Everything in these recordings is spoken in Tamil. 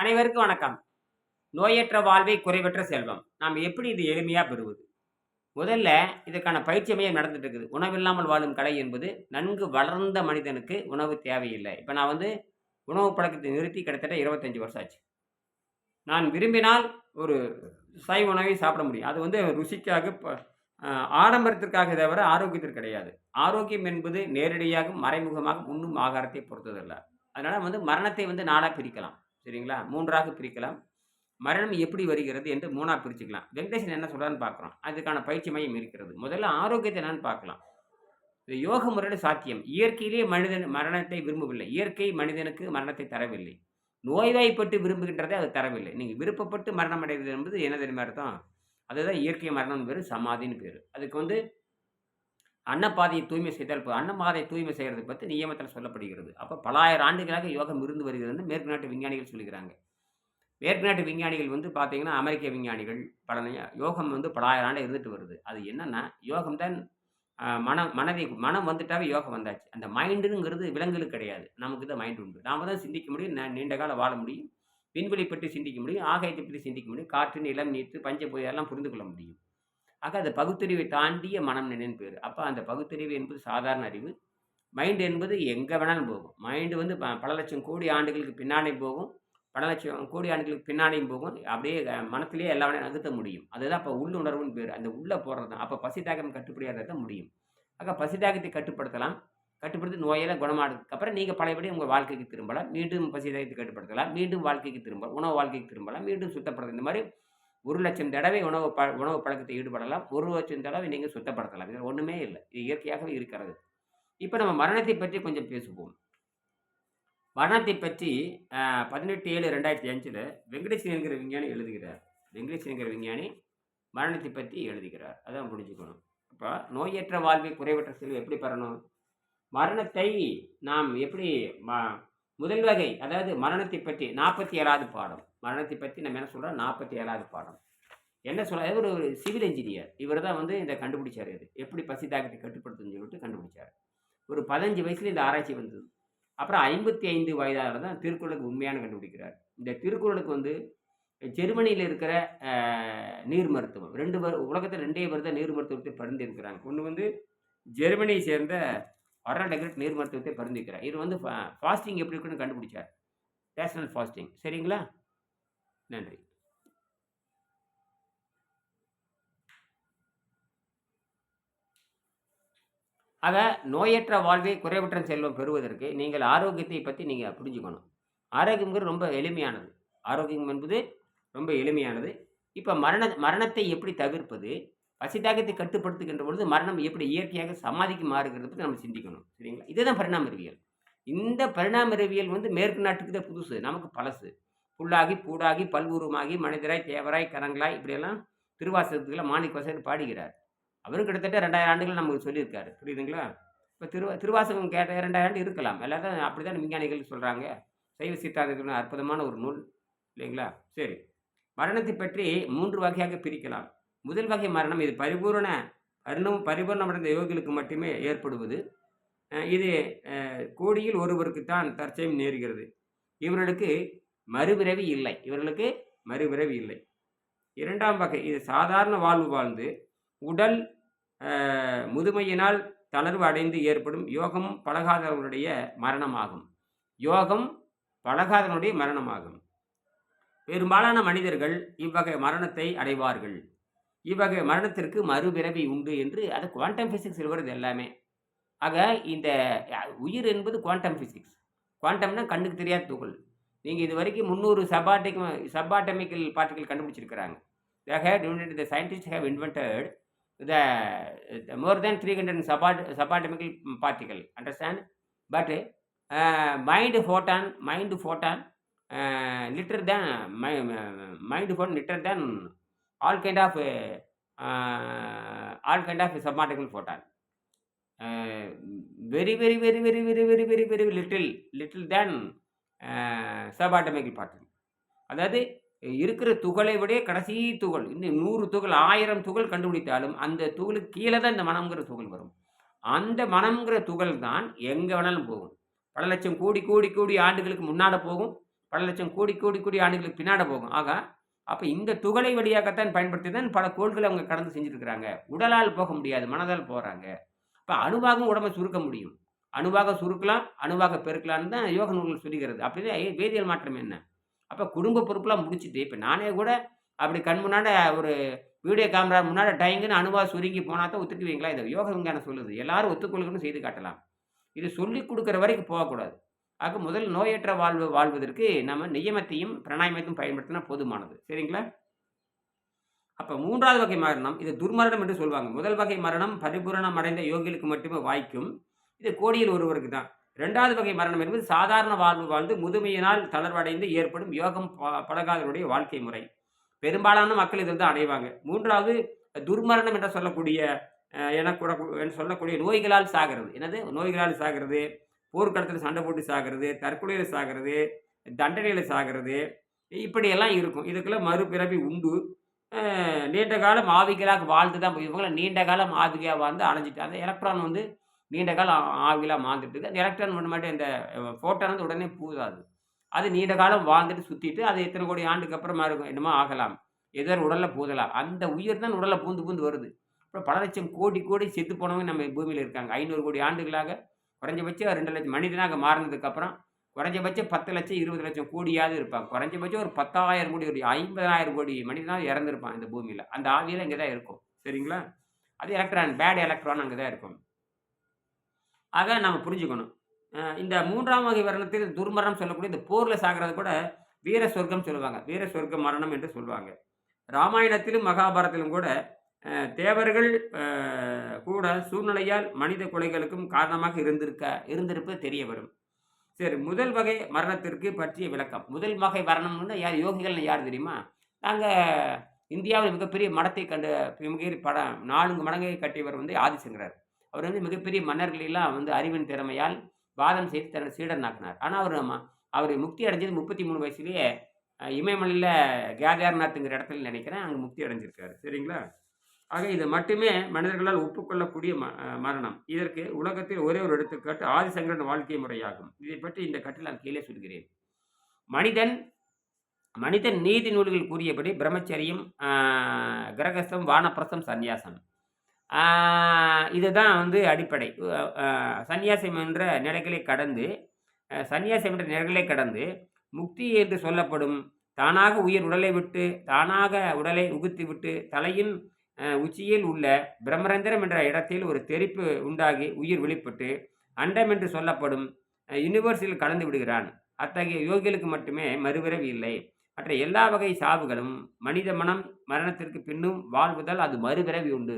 அனைவருக்கும் வணக்கம். நோயற்ற வாழ்வை குறைவற்ற செல்வம். நாம் எப்படி இது எளிமையாக பெறுவது? முதல்ல இதற்கான பயிற்சி மையம் நடந்துட்டு இருக்குது உணவில்லாமல் வாழும் கலை என்பது நன்கு வளர்ந்த மனிதனுக்கு உணவு தேவையில்லை. இப்போ நான் வந்து உணவு பழக்கத்தை நிறுத்தி கிட்டத்தட்ட இருபத்தஞ்சி வருஷம் ஆச்சு. நான் விரும்பினால் ஒரு சைவ உணவை சாப்பிட முடியும். அது வந்து ருசிக்காக ஆடம்பரத்திற்காக தவிர ஆரோக்கியத்திற்கு கிடையாது. ஆரோக்கியம் என்பது நேரடியாக மறைமுகமாக உண்ணும் ஆகாரத்தை பொறுத்ததல்ல. அதனால் வந்து மரணத்தை வந்து நாளாக பிரிக்கலாம். சரிங்களா? மூன்றாக பிரிக்கலாம். மரணம் எப்படி வருகிறது என்று மூணாக பிரிச்சுக்கலாம். வெங்கடேசன் என்ன சொல்கிறான்னு பார்க்குறோம். அதுக்கான பயிற்சி மையம் இருக்கிறது. முதல்ல ஆரோக்கியத்தை என்னன்னு பார்க்கலாம். இது யோக முறையில் சாத்தியம். இயற்கையிலேயே மனிதன் மரணத்தை விரும்பவில்லை. இயற்கை மனிதனுக்கு மரணத்தை தரவில்லை. நோய்வாய்ப்பட்டு விரும்புகின்றதே அது தரவில்லை. நீங்கள் விருப்பப்பட்டு மரணம் அடைவது என்பது என்ன தெரியுமா அர்த்தம்? அதுதான் இயற்கை மரணம் பேர் சமாதின்னு பேர். அதுக்கு வந்து அன்னப்பாதையை தூய்மை செய்தால் போதும். அன்னப்பாதையை தூய்மை செய்கிறது பற்றி நியமத்தில் சொல்லப்படுகிறது. அப்போ பலாயிரம் ஆண்டுகளாக யோகம் இருந்து வருகிறது மேற்கு நாட்டு விஞ்ஞானிகள் சொல்லுகிறாங்க. மேற்கு நாட்டு விஞ்ஞானிகள் வந்து பார்த்தீங்கன்னா அமெரிக்க விஞ்ஞானிகள் பல யோகம் வந்து பலாயிரம் ஆண்டு இருந்துட்டு வருது. அது என்னென்னா யோகம் தான் மனம் மனதை மனம் வந்துட்டாவே யோகம் வந்தாச்சு. அந்த மைண்டுங்கிறது விலங்குகளுக்கு கிடையாது. நமக்கு தான் மைண்ட் உண்டு. நாம தான் சிந்திக்க முடியும். நீண்ட காலம் வாழ முடியும். விண்வெளி பற்றி சிந்திக்க முடியும். ஆகாயத்தை பற்றி சிந்திக்க முடியும். காற்று நிலம் நீத்து பஞ்ச புயலாம் புரிந்து கொள்ள முடியும். ஆக அந்த பகுத்தறிவை தாண்டிய மனம் நினைன்னு பேர். அப்போ அந்த பகுத்தறிவு என்பது சாதாரண அறிவு. மைண்ட் என்பது எங்கே வேணாலும் போகும். மைண்டு வந்து பல லட்சம் கோடி ஆண்டுகளுக்கு பின்னாடி போகும். பல லட்சம் கோடி ஆண்டுகளுக்கு பின்னாடியும் போகும். அப்படியே மனத்திலே மனத்திலேயே எல்லா வேலையும் நகர்த்த முடியும். அதுதான் அப்போ உள்ளுணர்வுன்னு பேர். அந்த உள்ளே போடுறது தான். அப்போ பசிதாகம் கட்டுப்படியாக தான் முடியும். ஆக பசிதாகத்தை கட்டுப்படுத்தலாம். கட்டுப்படுத்தி நோயெல்லாம் குணமானதுக்கு அப்புறம் நீங்கள் பழையபடி உங்கள் வாழ்க்கைக்கு திரும்பலாம். மீண்டும் பசிதாகத்தை கட்டுப்படுத்தலாம். மீண்டும் வாழ்க்கைக்கு திரும்பலாம் உணவு வாழ்க்கைக்கு திரும்பலாம். மீண்டும் சுத்தப்படுறது இந்த மாதிரி ஒரு லட்சம் தடவை உணவு ப உணவு பழக்கத்தை ஈடுபடலாம். ஒரு லட்சம் தடவை நீங்கள் சுத்தப்படுத்தலாம். இதில் ஒன்றுமே இல்லை. இது இயற்கையாகவே இருக்கிறது. இப்போ நம்ம மரணத்தை பற்றி கொஞ்சம் பேசுவோம். மரணத்தை பற்றி பதினெட்டு ஏழு ரெண்டாயிரத்தி அஞ்சில் வெங்கடேசன் என்கிற விஞ்ஞானி எழுதுகிறார். வெங்கடேசன் என்கிற விஞ்ஞானி மரணத்தை பற்றி எழுதுகிறார். அதான் புரிஞ்சுக்கணும். இப்போ நோயற்ற வாழ்வை குறைவற்ற செல்வம் எப்படி பெறணும்? மரணத்தை நாம் எப்படி மா முதல் வகை அதாவது மரணத்தை பற்றி நாற்பத்தி ஏழாவது பாடம். மரணத்தை பற்றி நம்ம என்ன சொல்கிறோம் நாற்பத்தி ஏழாவது பாடம். என்ன சொல்ல ஒரு ஒரு சிவில் இன்ஜினியர் இவர் தான் வந்து இதை கண்டுபிடிச்சார் இது. எப்படி பசி தாக்கத்தை கட்டுப்படுத்துன்னு சொல்லிட்டு கண்டுபிடிச்சார். ஒரு பதினஞ்சு வயசுல இந்த ஆராய்ச்சி வந்தது. அப்புறம் ஐம்பத்தி ஐந்து வயதால தான் திருக்குறளுக்கு உண்மையான கண்டுபிடிக்கிறார். இந்த திருக்குறளுக்கு வந்து ஜெர்மனியில் இருக்கிற நீர் மருத்துவம். ரெண்டு பேர் உலகத்தில் ரெண்டே பேர் தான் நீர் மருத்துவத்தை பரிந்துரைக்கிறாங்க. ஒன்று வந்து ஜெர்மனியை சேர்ந்த அராடகரட் நீர் மருத்துவத்தை பரிந்துக்கிறார் இது வந்து ஃபாஸ்டிங் எப்படி இருக்குன்னு கண்டுபிடிச்சார். நேஷனல் ஃபாஸ்டிங் சரிங்களா? நன்றி. ஆக நோயற்ற வாழ்வை குறைவற்ற செல்வம் பெறுவதற்கு நீங்கள் ஆரோக்கியத்தை பற்றி நீங்கள் புரிஞ்சுக்கணும். ஆரோக்கியங்கிறது ரொம்ப எளிமையானது. ஆரோக்கியம் என்பது ரொம்ப எளிமையானது. இப்போ மரண மரணத்தை எப்படி தவிர்ப்பது? பசிதாகத்தை கட்டுப்படுத்துகின்ற பொழுது மரணம் எப்படி இயற்கையாக சமாதிக்கு மாறுகிறது பற்றி நம்ம சிந்திக்கணும். சரிங்களா? இதுதான் பரிணாம அறிவியல் இந்த பரிணாம அறிவியல் வந்து மேற்கு நாட்டுக்கு தான் புதுசு நமக்கு பழசு. புல்லாகி பூடாகி பல்வுருமாகி மனிதராய் தேவராய் கரங்களாய் இப்படியெல்லாம் திருவாசகத்துக்குள்ள மாணிக்க வாசகர் பாடுகிறார். அவரும் கிட்டத்தட்ட ரெண்டாயிரம் ஆண்டுகள் நமக்கு சொல்லியிருக்காரு. புரியுதுங்களா? இப்போ திருவா திருவாசகம் கேட்ட இரண்டாயிரம் ஆண்டு இருக்கலாம். எல்லாரும் அப்படி தான் விஞ்ஞானிகள் சொல்கிறாங்க சைவ சித்தாந்தத்தின் அற்புதமான ஒரு நூல். இல்லைங்களா? சரி. மரணத்தை பற்றி மூன்று வகையாக பிரிக்கலாம். முதல் வகை மரணம் இது பரிபூரண அருணம் பரிபூர்ணமடைந்த யோகிகளுக்கு மட்டுமே ஏற்படுவது. இது கோடியில் ஒருவருக்குத்தான் தற்செயம் நேருகிறது. இவர்களுக்கு மறுபிறவி இல்லை. இவர்களுக்கு மறுபிறவி இல்லை. இரண்டாம் வகை இது சாதாரண வாழ்வு வாழ்ந்து உடல் முதுமையினால் தளர்வு அடைந்து ஏற்படும் யோகம் பழகாதவர்களுடைய மரணமாகும். யோகம் பழகாதவனுடைய மரணமாகும். பெரும்பாலான மனிதர்கள் இவ்வகை மரணத்தை அடைவார்கள். இவ்வகை மரணத்திற்கு மறுபிறவி உண்டு என்று அது குவாண்டம் ஃபிசிக்ஸ் வருது எல்லாமே. ஆக இந்த உயிர் என்பது குவாண்டம் ஃபிசிக்ஸ் குவாண்டம்னா கண்ணுக்கு தெரியாத துகள். நீங்கள் இது வரைக்கும் முந்நூறு சபாட்டிக் சபாட்டமிக்கல் பார்ட்டிகள் கண்டுபிடிச்சிருக்கிறாங்க. They had invent the scientist have invented the more than three hundred சபாட் சபாட்டமிக்கல் பார்ட்டிகள் understand but mind photon mind photon lighter than my mind phone lighter than all kind of all kind of uh, photon very very very very very very very very little little than very very little uh, அதாவது இருக்கிற துகளை விட கடைசி துகள் இன்னும் நூறு துகள் ஆயிரம் துகள் கண்டுபிடித்தாலும் அந்த துகளுக்கு கீழே தான் இந்த மனம்ங்கிற துகள் வரும். அந்த மனம்ங்கிற துகள் தான் எங்கே வேணாலும் போகும். பல லட்சம் கோடி கூடி கூடி ஆண்டுகளுக்கு முன்னாடி போகும். பல லட்சம் கோடி கோடி கூடி ஆண்டுகளுக்கு பின்னாடி போகும். ஆக அப்போ இந்த துகளை வழியாகத்தான் பயன்படுத்தி தான் பல கோள்களை அவங்க கடந்து செஞ்சுருக்கிறாங்க. உடலால் போக முடியாது மனதால் போகிறாங்க இப்போ அணுவாகவும் உடம்பை சுருக்க முடியும். அணுவாக சுருக்கலாம் அணுவாக பெருக்கலாம்னு தான் யோக நூல்கள் சொல்லுகிறது அப்படின்னா வேதியியல் மாற்றம் என்ன? அப்போ குடும்ப பொறுப்புலாம் முடிச்சுட்டு இப்போ நானே கூட அப்படி கண் முன்னாடி ஒரு வீடியோ கேமரா முன்னாடி டைங்குன்னு அணுவாக சுருங்கி போனால் தான் ஒத்துக்குவீங்களா? இதை யோக விஞ்ஞானம் சொல்லுது. எல்லாரும் ஒத்துக்கொள்ளுங்கன்னு செய்து காட்டலாம். இது சொல்லி கொடுக்குற வரைக்கும் போகக்கூடாது. ஆக முதல் நோயற்ற வாழ்வு வாழ்வதற்கு நம்ம நியமத்தையும் பிராணாயமத்தையும் பயன்படுத்தினா போதுமானது. சரிங்களா? அப்போ மூன்றாவது வகை மரணம் இது துர்மரணம் என்று சொல்லுவாங்க. முதல் வகை மரணம் பரிபூரணம் அடைந்த யோகிகளுக்கு மட்டுமே வாய்க்கும். இது கோடியில் ஒருவருக்கு தான். ரெண்டாவது வகை மரணம் என்பது சாதாரண வாழ்வு வாழ்ந்து முதுமையினால் தளர்வடைந்து ஏற்படும் யோகம் ப- பழகாதவருடைய வாழ்க்கை முறை. பெரும்பாலான மக்கள் இதில் தான் அடைவாங்க. மூன்றாவது துர்மரணம் என்று சொல்லக்கூடிய என கூட சொல்லக்கூடிய நோய்களால் சாகிறது. என்னது? நோய்களால் சாகிறது. போர்க்களத்தில் சண்டை போட்டு சாகிறது தற்கொலையில் சாகிறது தண்டனையில் சாகிறது இப்படியெல்லாம் இருக்கும். இதுக்கெல்லாம் மறுபிறவி உண்டு. நீண்ட காலம் ஆவிகளாக வாழ்ந்து தான் போய் இவங்கள நீண்ட காலம் ஆவிகளாக வாழ்ந்து அலைஞ்சிட்டு அந்த எலக்ட்ரான் வந்து நீண்ட காலம் ஆவிகளாக வாழ்ந்துட்டு அந்த எலக்ட்ரான் பண்ண மாட்டேன் இந்த ஃபோட்டான் வந்து உடனே பூதாது அது நீண்ட காலம் வாழ்ந்துட்டு சுற்றிட்டு அது எத்தனை கோடி ஆண்டுக்கு அப்புறமா இருக்கும்? என்னமோ ஆகலாம். ஏதோ உடலில் பூதலாம் அந்த உயிர் தான் உடலில் பூந்து பூந்து வருது. அப்புறம் பல லட்சம் கோடி கோடி செத்து போனவங்க நம்ம பூமியில் இருக்காங்க. ஐநூறு கோடி ஆண்டுகளாக குறைஞ்சபட்சம் ரெண்டு லட்சம் மனிதனாக மாறினதுக்கப்புறம் குறைஞ்சபட்சம் பத்து லட்சம் இருபது லட்சம் கோடியாவது இருப்பாங்க. குறைஞ்சபட்சம் ஒரு பத்தாயிரம் கோடி ஒரு ஐம்பதாயிரம் கோடி மனிதனாக இறந்துருப்பான் இந்த பூமியில். அந்த ஆவியில் இங்கே தான் இருக்கும். சரிங்களா? அது எலக்ட்ரான் பேட் எலக்ட்ரான் அங்கே தான் இருக்கும். ஆக நம்ம புரிஞ்சுக்கணும். இந்த மூன்றாம் வகை மரணத்தில் துர்மரணம் சொல்லக்கூடிய இந்த போரில் சாகிறது கூட வீர சொர்க்கம் சொல்லுவாங்க. வீர சொர்க்க மரணம் என்று சொல்லுவாங்க. ராமாயணத்திலும் மகாபாரதத்திலும் கூட தேவர்கள் கூட சூழ்நிலையால் மனித கொலைகளுக்கும் காரணமாக இருந்திருக்க இருந்திருப்பது தெரிய வரும். சரி முதல் வகை மரணத்திற்கு பற்றிய விளக்கம். முதல் வகை மரணம்னு யார் யோகிகள்னு யார் தெரியுமா? நாங்கள் இந்தியாவில் மிகப்பெரிய மடத்தை கண்டு மிகப்பெரிய படம் நான்கு மடங்கை கட்டியவர் வந்து ஆதிசங்கரர். அவர் வந்து மிகப்பெரிய மன்னர்களெல்லாம் வந்து அறிவின் திறமையால் வாதம் செய்து தன்னை சீடனாக்கினார். ஆனால் அவர் ம- அவர் முக்தி அடைஞ்சது முப்பத்தி மூணு வயசுலேயே இமயமலையில் கேதார்நாத்ங்கிற இடத்துல நினைக்கிறேன் அங்கே முக்தி அடைஞ்சிருக்காரு. சரிங்களா? ஆக இது மட்டுமே மனிதர்களால் ஒப்புக்கொள்ளக்கூடிய ம மரணம். இதற்கு உலகத்தில் ஒரே ஒரு எடுத்துக்காட்டு ஆதிசங்கரன் வாழ்க்கை முறையாகும். இதை பற்றி இந்த கட்டில் நான் கீழே சொல்கிறேன். மனிதன் மனிதன் நீதி நூல்கள் கூறியபடி பிரம்மச்சரியம் கிரகஸ்தம் வானப்பிரசம் சந்நியாசம். இதுதான் வந்து அடிப்படை. சந்நியாசம் என்ற நிலைகளை கடந்து சந்நியாசம் என்ற நிலைகளை கடந்து முக்தி என்று சொல்லப்படும் தானாக உயிர் உடலை விட்டு தானாக உடலை உகுத்து விட்டு தலையின் உச்சியில் உள்ள பிரம்மரந்திரம் என்ற இடத்தில் ஒரு தெறிப்பு உண்டாகி உயிர் வெளிப்பட்டு அண்டம் என்று சொல்லப்படும் யூனிவர்ஸில் கலந்து விடுகிறான். அத்தகைய யோகிகளுக்கு மட்டுமே மறுபிறவி இல்லை. மற்ற எல்லா வகை சாவுகளும் மனித மனம் மரணத்திற்கு பின்னும் வாழ்வதால் அது மறுபிறவி உண்டு.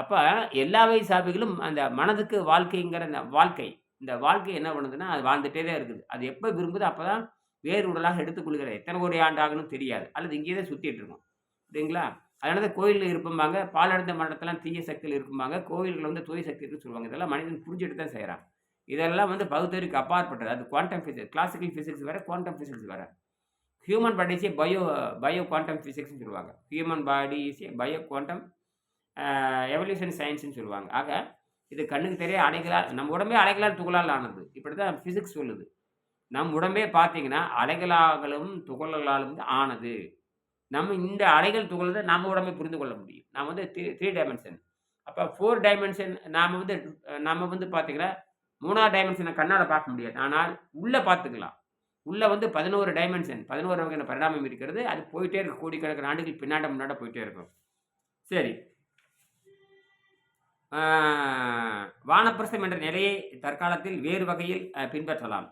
அப்போ எல்லா வகை சாவுகளும் அந்த மனதுக்கு வாழ்க்கைங்கிற அந்த வாழ்க்கை இந்த வாழ்க்கை என்ன பண்ணுதுன்னா அது வாழ்ந்துட்டே தான் இருக்குது. அது எப்போ விரும்புதோ அப்போ தான் வேறு உடலாக எடுத்துக்கொள்கிறது. எத்தனை கோடி ஆண்டு ஆகணும் தெரியாது. அல்லது இங்கேயே தான் சுற்றிட்டு இருக்கோம். சரிங்களா அதனால தான் கோயிலில் இருப்பாங்க பாலடைந்த மரணத்தெல்லாம் தீய சக்தியில் இருக்கும்பாங்க கோயில்கள் வந்து தூய சக்தி இருக்குன்னு சொல்லுவாங்க. இதெல்லாம் மனிதன் புரிஞ்சுட்டு தான் செய்கிறான் இதெல்லாம் வந்து பகுத்தறிவுக்கு அப்பாற்பட்டது. அது குவாண்டம் ஃபிசிக்ஸ் கிளாசிக்கல் ஃபிசிக்ஸ் வேறு குவாண்டம் ஃபிசிக்ஸ் வேறு. ஹியூமன் பாடிஸே பயோ பயோ குவாண்டம் ஃபிசிக்ஸ்னு சொல்லுவாங்க. Human body is bio quantum evolution சயின்ஸ்னு சொல்லுவாங்க. ஆக இது கண்ணுக்கு தெரிய அலைகளால் நம்ம உடம்பே அலைகளால் துகளால் ஆனது. இப்படி தான் ஃபிசிக்ஸ் சொல்லுது. நம் உடம்பே பார்த்தீங்கன்னா அலைகளாலும் துகள்களாலும் ஆனது. நம்ம இந்த அலைகள் துகள்களை நம்ம உடம்பை புரிந்து கொள்ள முடியும். நாம் வந்து த்ரீ த்ரீ டைமென்ஷன் அப்போ ஃபோர் டைமென்ஷன் நாம் வந்து நம்ம வந்து பார்த்தீங்கன்னா மூணாவது டைமென்ஷனை கண்ணால் பார்க்க முடியாது. ஆனால் உள்ளே பார்த்துக்கலாம். உள்ளே வந்து பதினோரு டைமென்ஷன் பதினோரு வகையான பரிணாமம் இருக்கிறது? அது போயிட்டே இருக்கும் கோடிக்கணக்கான ஆண்டுகள் பின்னாட முன்னாடி போயிட்டே இருக்கும். சரி. வானப்பிரசம் என்ற நிலையை தற்காலத்தில் வேறு வகையில் பின்பற்றலாம்.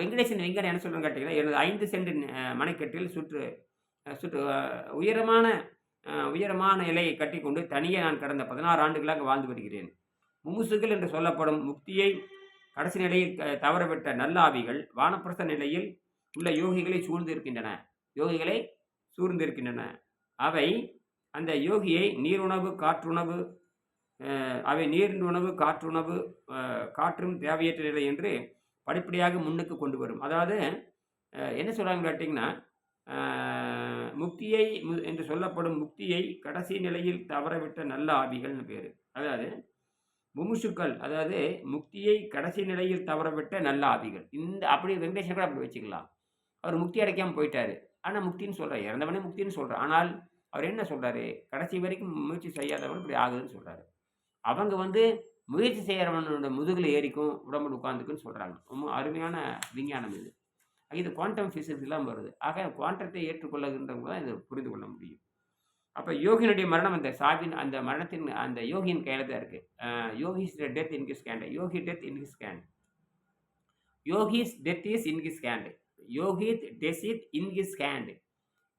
வெங்கடேசன் வெங்கடன் என்ன சொல்கிறேன்னு கேட்டீங்கன்னா எனது ஐந்து சென்ட் மனைக்கட்டில் சுற்று சுற்று உயரமான உயரமான நிலையை கட்டிக்கொண்டு தனியே நான் கடந்த பதினாறு ஆண்டுகளாக வாழ்ந்து வருகிறேன். முமுசுகள் என்று சொல்லப்படும் முக்தியை கடைசி நிலையில் க- தவறவிட்ட நல்லாவிகள் வானப்பிரஸ்த நிலையில் உள்ள யோகிகளை சூழ்ந்து இருக்கின்றன யோகிகளை சூழ்ந்து இருக்கின்றன அவை அந்த யோகியை நீருணவு காற்றுணவு அவை நீருணவு காற்றுணவு காற்றும் தேவையற்ற நிலை என்று படிப்படியாக முன்னுக்கு கொண்டு வரும். அதாவது என்ன சொல்கிறாங்க கேட்டிங்கன்னா முக்தியை மு- என்று சொல்லப்படும் முக்தியை கடைசி நிலையில் தவறவிட்ட நல்ல ஆவிகள்னு பேர். அதாவது முமுசுக்கள் அதாவது முக்தியை கடைசி நிலையில் தவறவிட்ட நல்ல ஆவிகள். இந்த அப்படி வெங்கடேஷன் கூட அப்படி வச்சுக்கலாம். அவர் முக்தி அடைக்காமல் போயிட்டார். ஆனால் முக்தின்னு சொல்கிறார் இறந்தவனே முக்தின்னு சொல்கிறார் ஆனால் அவர் என்ன சொல்கிறாரு கடைசி வரைக்கும் முயற்சி செய்யாதவன் இப்படி ஆகுதுன்னு சொல்கிறாரு அவங்க வந்து முயற்சி செய்கிறவனோட முதுகில் ஏறிக்கும் உடம்புல உட்காந்துக்குன்னு சொல்கிறாங்க ரொம்ப அருமையான விஞ்ஞானம் இது. இது குவாண்டம் ஃபிசிக்ஸ் வருது. ஆக குவாண்டத்தை ஏற்றுக்கொள்ளுகின்றவங்க தான் இதை புரிந்து கொள்ள முடியும். அப்போ யோகியினுடைய மரணம் அந்த சாவின் அந்த மரணத்தின் அந்த யோகியின் கையில் தான் இருக்குது yogi's death in his hand yogi death in his hand yogi's death is in his hand Yogith death it in his hand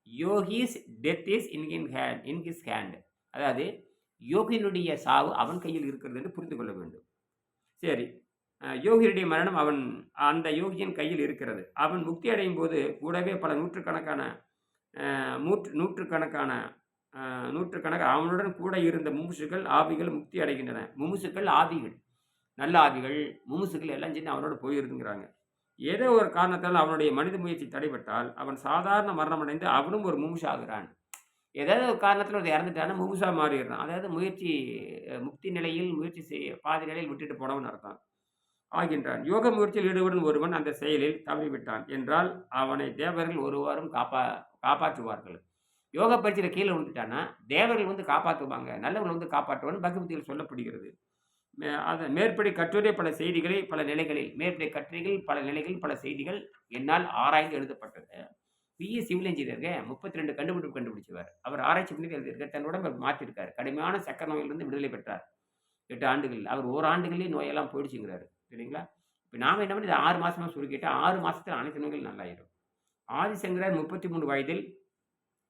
yogi's death is in in hand in his hand அதாவது யோகியினுடைய சாவு அவன் கையில் இருக்கிறது என்று புரிந்து கொள்ள வேண்டும். சரி. யோகியுடைய மரணம் அவன் அந்த யோகியின் கையில் இருக்கிறது. அவன் முக்தி அடையும் போது கூடவே பல நூற்றுக்கணக்கான நூற்று நூற்றுக்கணக்கான நூற்றுக்கணக்கு அவனுடன் கூட இருந்த முமுசுகள் ஆவிகள் முக்தி அடைகின்றன. முமுசுக்கள் ஆவிகள் நல்ல ஆவிகள் முமுசுக்கள் எல்லாம் சேர்ந்து அவனோட போயிருந்துங்கிறாங்க. ஏதோ ஒரு காரணத்தால் அவனுடைய மனித முயற்சி தடைபட்டால் அவன் சாதாரண மரணம் அடைந்து அவனும் ஒரு முமுசு ஆகிறான். ஏதாவது ஒரு காரணத்தில் அதை இறந்துட்டானா முமுசா மாறிடுறான். அதாவது முயற்சி முக்தி நிலையில் முயற்சி செய்ய பாதி நிலையில் விட்டுட்டு போனவன் அர்த்தம். ஆகின்றான். யோக முயற்சியில் ஈடுபடும் ஒருவன் அந்த செயலில் தவறிவிட்டான் என்றால் அவனை தேவர்கள் ஒருவாரும் காப்பா காப்பாற்றுவார்கள். யோக பயிற்சியில் கீழே விழுந்துட்டான்னா தேவர்கள் வந்து காப்பாற்றுவாங்க நல்லவர்கள் வந்து காப்பாற்றுவான்னு பகவதியில் சொல்லப்படுகிறது. அதை மேற்படி கட்டுரை பல செய்திகளை பல நிலைகளில் மேற்படி கட்டுரைகள் பல நிலைகள் பல செய்திகள் என்னால் ஆராய்ந்து எழுதப்பட்டது. பிஏ சிவில் இன்ஜினியருங்க முப்பத்தி ரெண்டு கண்டுபிடிப்பு கண்டுபிடிச்சவர். அவர் ஆராய்ச்சி பண்ணி எழுதியிருக்கார். தன் உடம்பை மாற்றிருக்கார். கடுமையான சக்கர நோயிலிருந்து விடுதலை பெற்றார். எட்டு ஆண்டுகள். அவர் ஓராண்டுகளே நோயெல்லாம் போயிடுச்சுங்கிறாரு. சரிங்களா? இப்போ நாம் என்ன பண்ணி ஆறு மாதமாக சுருக்கிட்டு ஆறு மாதத்தில் அனைத்து நோய்கள் நல்லாயிடும் ஆதிசங்கரர் முப்பத்தி மூணு வயதில்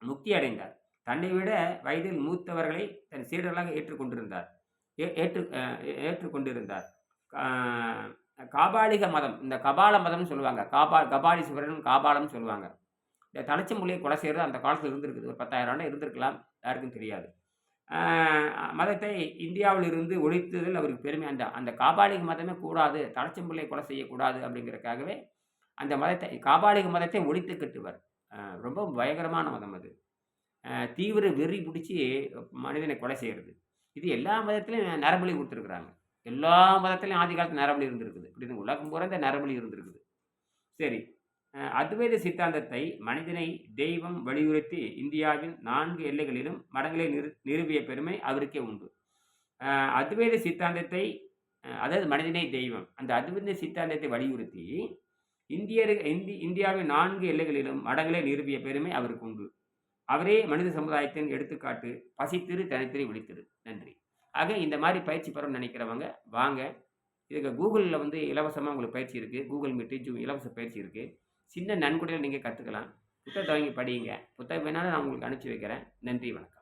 முக்தி அடைந்தார். தன்னை விட வயதில் மூத்தவர்களை தன் சீடர்களாக ஏற்றுக்கொண்டிருந்தார். ஏற்று ஏற்றுக்கொண்டிருந்தார். காபாலிக மதம் இந்த கபால மதம்னு சொல்லுவாங்க. காபா கபாலீஸ்வரன் காபாலம் சொல்லுவாங்க. இந்த தலைச்சம்புள்ளியை கொலை செய்கிறது அந்த காலத்தில் இருந்திருக்குது. ஒரு பத்தாயிரம் ஆண்டு இருந்திருக்கலாம் யாருக்கும் தெரியாது. மதத்தை இந்தியாவில் இருந்து ஒழித்ததில் அவருக்கு பெருமை. அந்த அந்த காபாலிக மதமே கூடாது தலைச்சம்பிள்ளை கொலை செய்யக்கூடாது அப்படிங்கிறதுக்காகவே அந்த மதத்தை காபாலிக மதத்தை ஒழித்து கட்டுவர். ரொம்ப பயங்கரமான மதம் அது. தீவிர வெறி பிடிச்சி மனிதனை கொலை செய்கிறது இது எல்லா மதத்துலையும் நரபலி கொடுத்துருக்குறாங்க. எல்லா மதத்துலையும் ஆதி காலத்தில் நரபலி இருந்திருக்குது. இப்படி உலகம் பூரா இந்த நரபலி இருந்திருக்குது. சரி. அத்வைத சித்தாந்தத்தை மனிதனை தெய்வம் வலியுறுத்தி இந்தியாவின் நான்கு எல்லைகளிலும் மடங்களை நிறு நிறுவிய பெருமை அவருக்கே உண்டு. அத்வைத சித்தாந்தத்தை அதாவது மனிதனை தெய்வம் அந்த அத்வைத சித்தாந்தத்தை வலியுறுத்தி இந்தியர் இந்தி இந்தியாவின் நான்கு எல்லைகளிலும் மடங்களை நிறுவிய பெருமை அவருக்கு உண்டு. அவரே மனித சமுதாயத்தின் எடுத்துக்காட்டு பசித்திரு தனித்திரு விழித்திரு நன்றி. ஆக இந்த மாதிரி பயிற்சி பெறணும்னு நினைக்கிறவங்க வாங்க. இதுக்கு கூகுளில் வந்து இலவசமாக உங்களுக்கு பயிற்சி இருக்குது கூகுள் மீட்டு ஜூ இலவச பயிற்சி இருக்குது சின்ன நன்கொடைகள் நீங்கள் கற்றுக்கலாம் புத்தகத்தை வாங்கி படியுங்க புத்தகம் வேணாலும் நான் உங்களுக்கு அனுப்பிச்சி வைக்கிறேன். நன்றி வணக்கம்.